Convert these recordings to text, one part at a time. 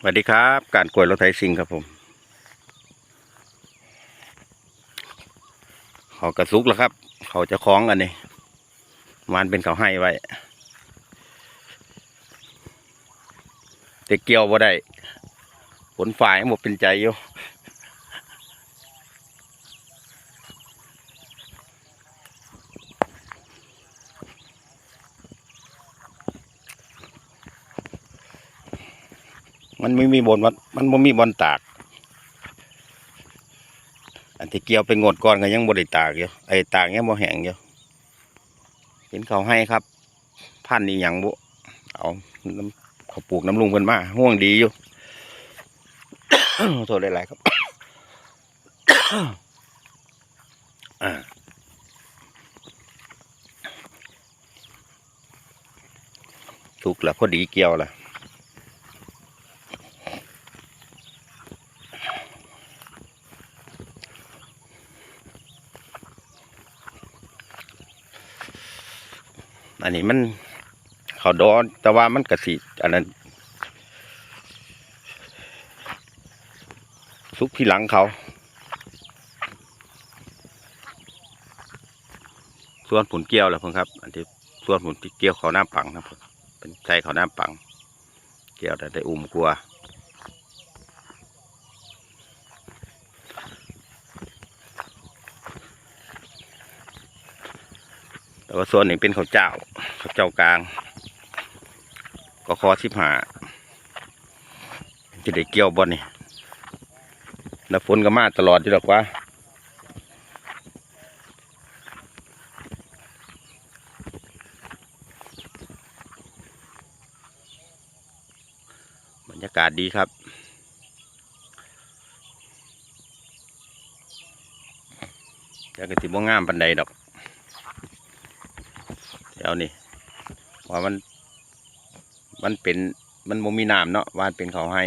สวัสดีครับ การกล้วยรถไถซิงครับผมเขากระซุกแล้วครับ เขาจะคล้องกันนี่มันเป็นเขาให้ไว้แต่เกี่ยวบ่ได้ผลฝ่ายหมดเป็นใจอยู่ มันไม่มีบนมันมันไม่มีบอลตาก อันที่เกี่ยวเป็นงดก่อนก็ยังบ่ได้ตากอยู่ไอ้ตากยังบ่แห้งอยู่เป็นเขาให้ครับ พันนี่ยังบ่เอาเขาปลูกน้ำลุงเพิ่นมาห่วงดีอยู่โทษหลายๆครับอ่าสุกแล้วพอดีเกี่ยวละ อันนี้มันเขาดอนแต่ว่ามันกระสีอันนั้นซุกที่หลังเขา ส่วนผุนเกี้ยวแหละเพื่อนครับ อันที่ส่วนผุนที่เกี้ยวเขาหน้าปังนะเพิ่นเป็นใส่เขาหน้าปัง เกี้ยวแต่ได้อุ่มกลัว แต่ว่าส่วนหนึ่งเป็นข้าวเจ้าข้าวเจ้ากลาง ก็คอสิบหาจะได้เกี่ยวบ่นี่แล้วฝนก็มาตลอดอยู่หรอกว่าบรรยากาศดีครับแต่ก็ติบ่งามปันใดดอก เดี๋ยวนี่ว่ามัน มันเป็นมันบ่มีน้ำเนาะว่านเป็นเขาให้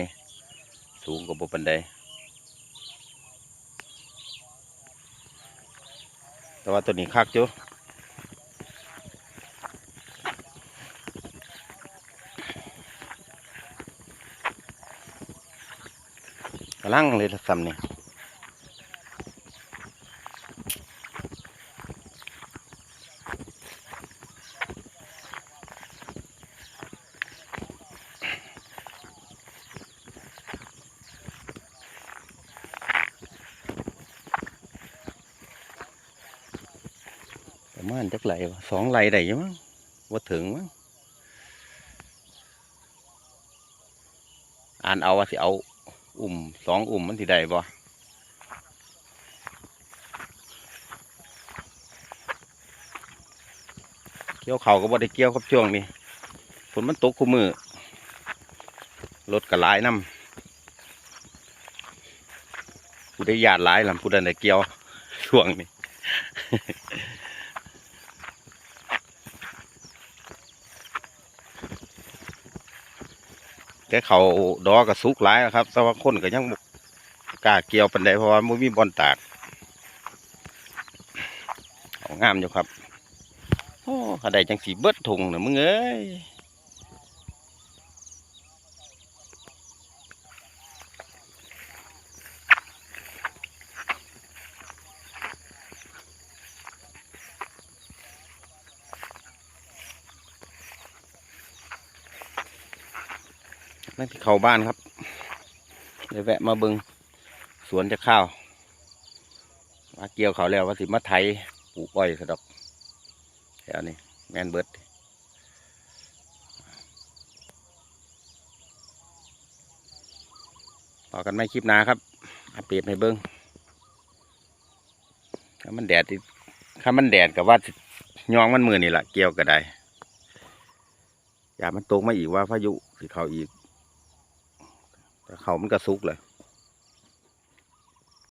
สูงกว่าบปันใดแต่ว่าตัวนี้คักอยู่กำลังเลยละซ้ำนี่ ประมาณจักไหลสองไหลได้ยังมั้งว่าถึงมั้งอ่านเอาว่าสิเอา อุ่มสองอุ่มมันสิได้บ่เกี่ยวเขาก็บ่ได้เกี่ยวครับช่วงนี้ฝนมันตกคู่มือรถก็หลายน้ำผู้ได้ญาติหลายลำผู้ใดได้เกี่ยวช่วงนี้ แต่เขาดอกระสุกหลายนะครับ แต่ว่าคนก็ยังกล้าเกี่ยวปันไดเพราะว่ามันมีบอลตากงามอยู่ครับ โอ้ขได้จังสีเบิดถุงนะมึงเอ้ย นั่นที่เข้าบ้านครับเดี๋ยแวะมาเบิงสวนจะข้าวมาเกี่ยวเขาแล้วว่าสิมาไถปลูกอ้อยสะดอกแถวนี้แมนเบิดต่อกันไม่คลิปหนาครับอัปเดตให้เบิงถ้ามันแดดที่ถ้ามันแดดกับว่าสิยองมันมือนี่แหละเกี่ยวก็ได้อย่ามันตกมาอีกว่าพายุสิเขาอีก เขามันก็สุกเลย